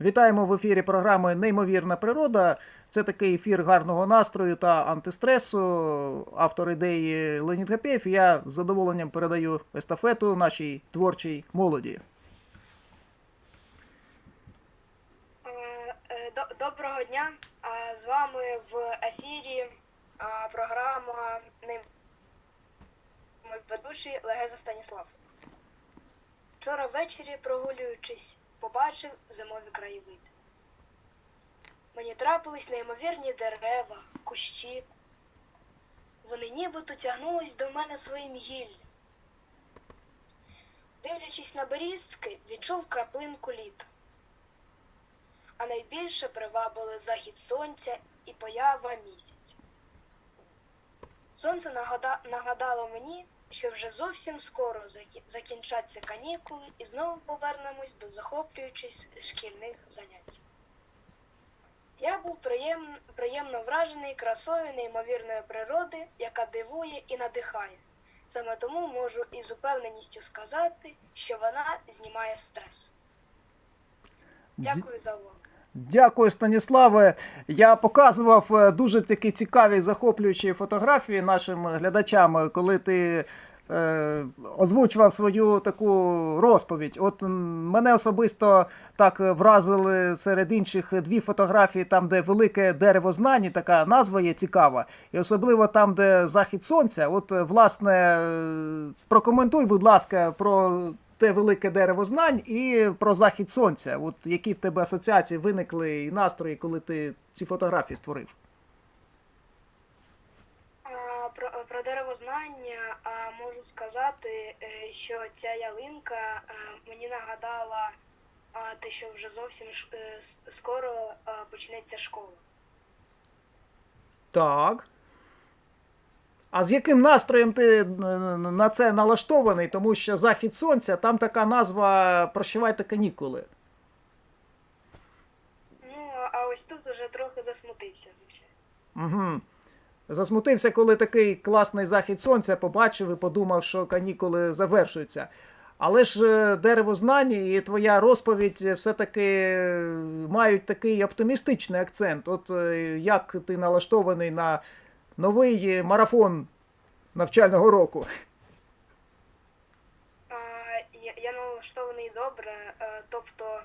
Вітаємо в ефірі програми Неймовірна природа. Це такий ефір гарного настрою та антистресу. Автор ідеї Леонід Гапєєв. Я з задоволенням передаю естафету нашій творчій молоді. Е, е, до- Доброго дня. З вами в ефірі програма «Ним- ведучий Легеза Станіслав. Вчора ввечері, прогулюючись, побачив зимові краєвиди. Мені трапились неймовірні дерева, кущі. Вони нібито тягнулись до мене своїм гіллям. Дивлячись на берізки, відчув краплинку літа а найбільше привабили захід сонця і поява місяця. Сонце нагада... нагадало мені, що вже зовсім скоро закінчаться канікули і знову повернемось до захоплюючих шкільних занять. Я був приєм... приємно вражений красою неймовірної природи, яка дивує і надихає. Саме тому можу із упевненістю сказати, що вона знімає стрес. Дякую за увагу. Дякую, Станіславе. Я показував е, дуже такі цікаві захоплюючі фотографії нашим глядачам, коли ти е, озвучував свою таку розповідь. От мене особисто так вразили серед інших дві фотографії, там, де велике дерево знань, і така назва є цікава. І особливо там, де захід сонця. От, е, власне, е, прокоментуй, будь ласка, про те велике дерево знань і про захід сонця. От які в тебе асоціації виникли і настрої, коли ти ці фотографії створив? Про, про деревознання а, можу сказати, е, що ця ялинка е, мені нагадала те, що вже зовсім е, скоро почнеться школа. Так. А з яким настроєм ти е, на це налаштований? Тому що захід сонця, там така назва Прощавайте канікули. Ну, а- ось тут уже трохи засмутився, звичайно. Угу. Засмутився, коли такий класний захід сонця побачив і подумав, що канікули завершуються. Але ж е, дерево знань і твоя розповідь все-таки е, мають такий оптимістичний акцент. От як ти налаштований на новий марафон навчального року? А, я, я налаштований добре, е, тобто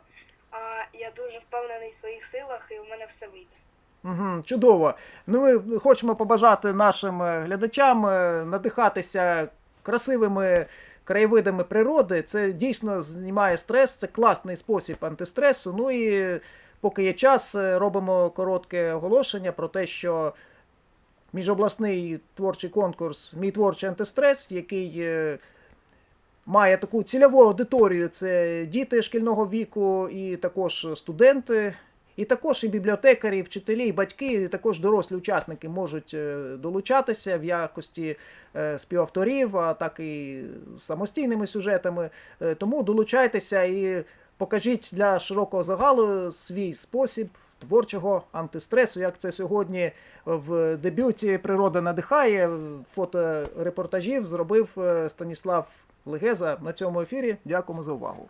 а, я дуже впевнений в своїх силах і у мене все вийде. Угу, чудово. Ну, ми хочемо побажати нашим е, глядачам е, надихатися красивими краєвидами природи. Це дійсно знімає стрес, це класний спосіб антистресу. Ну і поки є час, е, робимо коротке оголошення про те, що міжобласний творчий конкурс Мій творчий антистрес, який е, має таку цільову аудиторію. Це діти шкільного віку, і також студенти, і також і бібліотекарі, і вчителі, і батьки, і також дорослі учасники можуть е, долучатися в якості е, співавторів, а так і самостійними сюжетами. Тому долучайтеся і покажіть для широкого загалу свій спосіб творчого антистресу, як це сьогодні в дебюті Природа надихає фоторепортажів зробив е, Станіслав Легеза на цьому ефірі. Дякуємо за увагу.